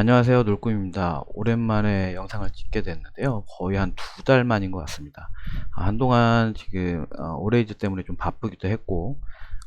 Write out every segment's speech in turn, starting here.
안녕하세요 놀꿈입니다. 오랜만에 영상을 찍게 됐는데요. 거의 한 두 달 만인 것 같습니다. 아, 한동안 지금 어, 올해이즈 때문에 좀 바쁘기도 했고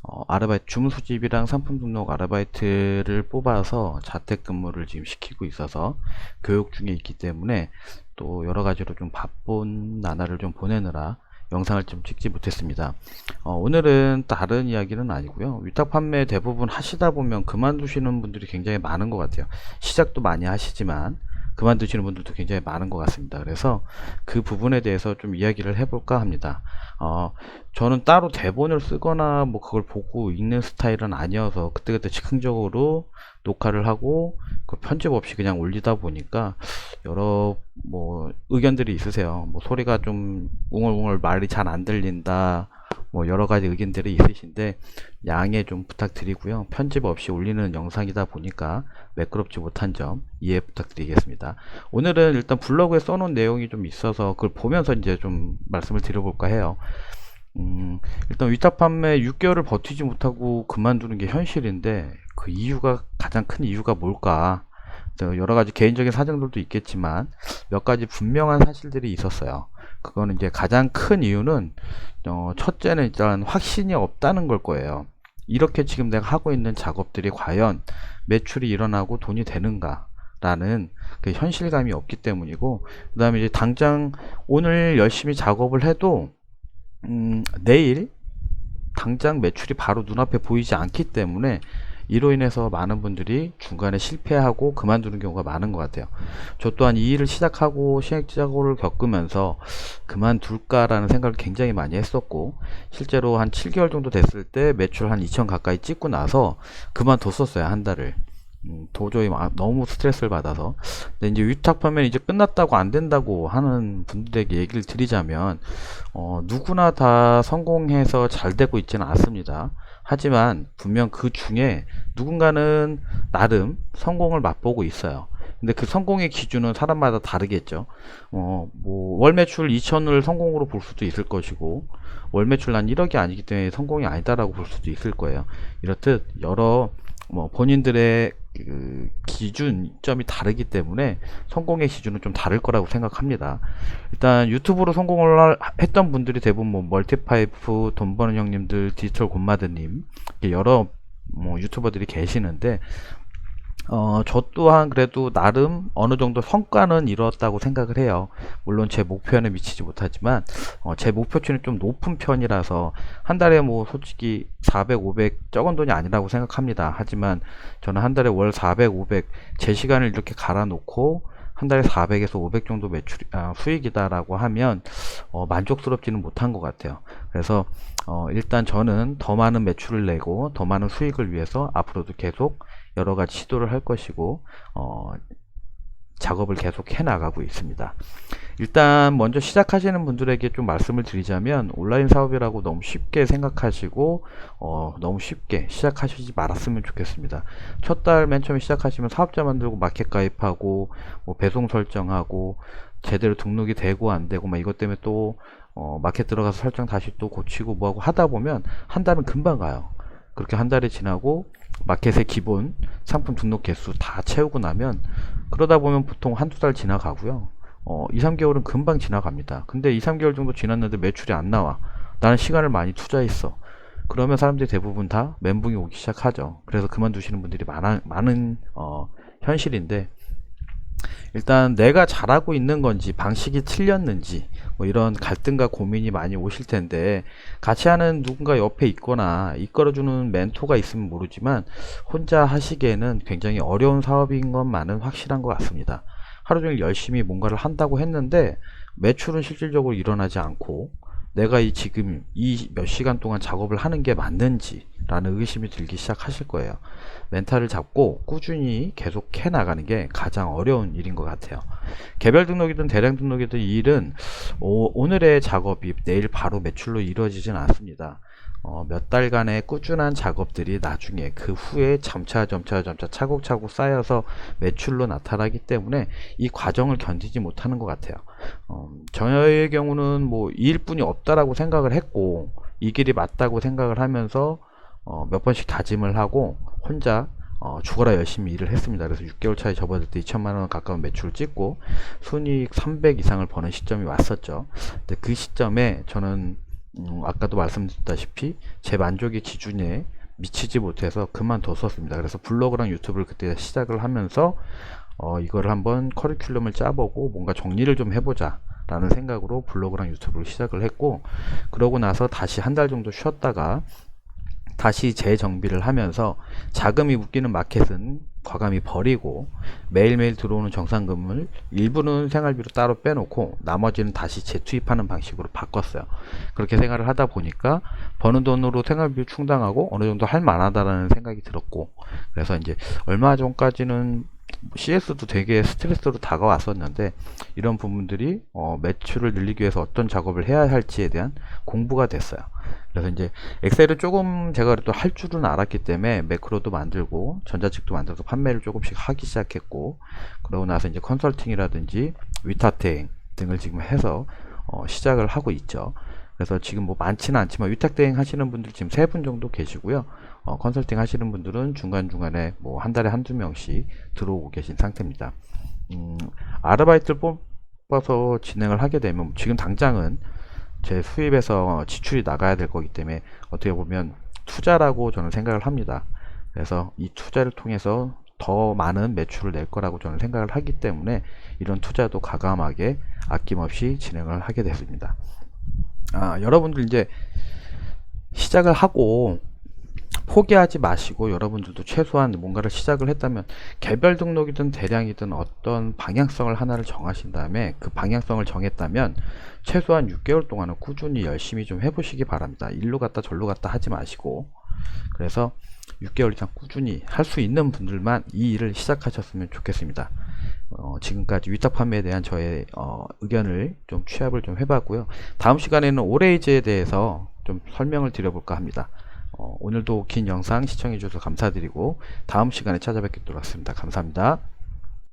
어, 아르바이트 주문 수집이랑 상품 등록 아르바이트를 뽑아서 자택근무를 지금 시키고 있어서 교육 중에 있기 때문에 또 여러 가지로 좀 바쁜 나날을 좀 보내느라 영상을 좀 찍지 못했습니다. 어, 오늘은 다른 이야기는 아니고요. 위탁 판매 대부분 하시다 보면 그만두시는 분들이 굉장히 많은 것 같아요. 시작도 많이 하시지만 그만두시는 분들도 굉장히 많은 것 같습니다. 그래서 그 부분에 대해서 좀 이야기를 해볼까 합니다. 어, 저는 따로 대본을 쓰거나 뭐 그걸 보고 읽는 스타일은 아니어서 그때그때 즉흥적으로 녹화를 하고 그 편집 없이 그냥 올리다 보니까 여러 뭐 의견들이 있으세요. 뭐 소리가 좀 웅얼웅얼 말이 잘 안 들린다. 뭐 여러 가지 의견들이 있으신데 양해 좀 부탁드리고요. 편집 없이 올리는 영상이다 보니까 매끄럽지 못한 점 이해 부탁드리겠습니다. 오늘은 일단 블로그에 써놓은 내용이 좀 있어서 그걸 보면서 이제 좀 말씀을 드려볼까 해요. 음, 일단 위탁 판매 6개월을 버티지 못하고 그만두는 게 현실인데 그 이유가 가장 큰 이유가 뭘까? 여러 가지 개인적인 사정들도 있겠지만 몇 가지 분명한 사실들이 있었어요. 그거는 이제 가장 큰 이유는 어, 첫째는 일단 확신이 없다는 걸 거예요. 이렇게 지금 내가 하고 있는 작업들이 과연 매출이 일어나고 돈이 되는가? 라는 그 현실감이 없기 때문이고 그 다음에 이제 당장 오늘 열심히 작업을 해도 음, 내일 당장 매출이 바로 눈앞에 보이지 않기 때문에 이로 인해서 많은 분들이 중간에 실패하고 그만두는 경우가 많은 것 같아요. 저 또한 이 일을 시작하고 시행착오를 겪으면서 그만둘까라는 생각을 굉장히 많이 했었고 실제로 한 7개월 정도 됐을 때 매출 한 2천 가까이 찍고 나서 그만뒀었어요 한 달을. 음, 도저히 너무 스트레스를 받아서. 근데 이제 위탁 판매 이제 끝났다고 안 된다고 하는 분들에게 얘기를 드리자면 어, 누구나 다 성공해서 잘 되고 있지는 않습니다. 하지만 분명 그 중에 누군가는 나름 성공을 맛보고 있어요. 근데 그 성공의 기준은 사람마다 다르겠죠. 어, 뭐 월 매출 2천을 성공으로 볼 수도 있을 것이고 월 매출 난 1억이 아니기 때문에 성공이 아니다라고 볼 수도 있을 거예요. 이렇듯 여러 뭐 본인들의 그 기준점이 다르기 때문에 성공의 기준은 좀 다를 거라고 생각합니다. 일단 유튜브로 성공을 했던 분들이 대부분 뭐 멀티파이프, 돈 버는 형님들, 디지털 곰마드님 여러 뭐 유튜버들이 계시는데 어, 저 또한 그래도 나름 어느 정도 성과는 이뤘다고 생각을 해요. 물론 제 목표에는 미치지 못하지만, 어, 제 목표치는 좀 높은 편이라서, 한 달에 뭐 솔직히 400, 500 적은 돈이 아니라고 생각합니다. 하지만 저는 한 달에 월 400, 500, 제 시간을 이렇게 갈아 놓고, 한 달에 400에서 500 정도 매출 아, 수익이다라고 하면 어, 만족스럽지는 못한 것 같아요. 그래서 어, 일단 저는 더 많은 매출을 내고 더 많은 수익을 위해서 앞으로도 계속 여러 가지 시도를 할 것이고 어, 작업을 계속 해 나가고 있습니다. 일단 먼저 시작하시는 분들에게 좀 말씀을 드리자면 온라인 사업이라고 너무 쉽게 생각하시고 어, 너무 쉽게 시작하시지 말았으면 좋겠습니다. 첫 달 맨 처음에 시작하시면 사업자 만들고 마켓 가입하고 뭐 배송 설정하고 제대로 등록이 되고 안 되고 막 이것 때문에 또 어, 마켓 들어가서 설정 다시 또 고치고 뭐하고 하다 보면 한 달은 금방 가요. 그렇게 한 달이 지나고 마켓의 기본 상품 등록 개수 다 채우고 나면 그러다 보면 보통 한두 달 지나가고요. 어, 2, 3개월은 금방 지나갑니다. 근데 2, 3개월 정도 지났는데 매출이 안 나와. 나는 시간을 많이 투자했어. 그러면 사람들이 대부분 다 멘붕이 오기 시작하죠. 그래서 그만두시는 분들이 많아, 많은 어, 현실인데 일단 내가 잘하고 있는 건지 방식이 틀렸는지 뭐 이런 갈등과 고민이 많이 오실 텐데 같이 하는 누군가 옆에 있거나 이끌어주는 멘토가 있으면 모르지만 혼자 하시기에는 굉장히 어려운 사업인 것만은 확실한 것 같습니다. 하루 종일 열심히 뭔가를 한다고 했는데 매출은 실질적으로 일어나지 않고 내가 이 지금 이 몇 시간 동안 작업을 하는 게 맞는지 라는 의심이 들기 시작하실 거예요. 멘탈을 잡고 꾸준히 계속 해 나가는 게 가장 어려운 일인 것 같아요. 개별 등록이든 대량 등록이든 이 일은 오, 늘의 작업이 내일 바로 매출로 이루어지진 않습니다. 어, 몇 달간의 꾸준한 작업들이 나중에 그 후에 점차 점차 점차 차곡차곡 쌓여서 매출로 나타나기 때문에 이 과정을 견디지 못하는 것 같아요. 어, 저의 경우는 뭐 이일뿐이 없다라고 생각을 했고 이 길이 맞다고 생각을 하면서 어, 몇 번씩 다짐을 하고 혼자 어, 죽어라 열심히 일을 했습니다. 그래서 6개월 차에 접어들 때 2천만 원 가까운 매출을 찍고 순이익 300 이상을 버는 시점이 왔었죠. 근데 그 시점에 저는 음, 아까도 말씀드렸다시피 제 만족의 기준에 미치지 못해서 그만뒀었습니다. 그래서 블로그랑 유튜브를 그때 시작을 하면서 어, 이거를 한번 커리큘럼을 짜보고 뭔가 정리를 좀 해보자 라는 생각으로 블로그랑 유튜브를 시작을 했고 그러고 나서 다시 한 달 정도 쉬었다가 다시 재정비를 하면서 자금이 묶이는 마켓은 과감히 버리고 매일매일 들어오는 정산금을 일부는 생활비로 따로 빼놓고 나머지는 다시 재투입하는 방식으로 바꿨어요. 그렇게 생활을 하다 보니까 버는 돈으로 생활비 충당하고 어느 정도 할 만하다라는 생각이 들었고 그래서 이제 얼마 전까지는 CS도 되게 스트레스로 다가왔었는데 이런 부분들이 어, 매출을 늘리기 위해서 어떤 작업을 해야 할지에 대한 공부가 됐어요. 그래서 이제 엑셀을 조금 제가 그래도 할 줄은 알았기 때문에 매크로도 만들고 전자책도 만들어서 판매를 조금씩 하기 시작했고 그러고 나서 이제 컨설팅이라든지 위탁대행 등을 지금 해서 어, 시작을 하고 있죠. 그래서 지금 뭐 많지는 않지만 위탁대행 하시는 분들 지금 세 분 정도 계시고요. 어, 컨설팅 하시는 분들은 중간중간에 뭐 한 달에 한두 명씩 들어오고 계신 상태입니다. 음, 아르바이트를 뽑아서 진행을 하게 되면 지금 당장은 제 수입에서 지출이 나가야 될 거기 때문에 어떻게 보면 투자라고 저는 생각을 합니다. 그래서 이 투자를 통해서 더 많은 매출을 낼 거라고 저는 생각을 하기 때문에 이런 투자도 가감하게 아낌없이 진행을 하게 됐습니다. 아, 여러분들 이제 시작을 하고 포기하지 마시고 여러분들도 최소한 뭔가를 시작을 했다면 개별 등록이든 대량이든 어떤 방향성을 하나를 정하신 다음에 그 방향성을 정했다면 최소한 6개월 동안은 꾸준히 열심히 좀 해보시기 바랍니다. 일로 갔다 절로 갔다 하지 마시고 그래서 6개월 이상 꾸준히 할 수 있는 분들만 이 일을 시작하셨으면 좋겠습니다. 어, 지금까지 위탁 판매에 대한 저의 어, 의견을 좀 취합을 좀 해봤고요. 다음 시간에는 오레이즈에 대해서 좀 설명을 드려볼까 합니다. 어, 오늘도 긴 영상 시청해 주셔서 감사드리고 다음 시간에 찾아뵙도록 하겠습니다. 감사합니다.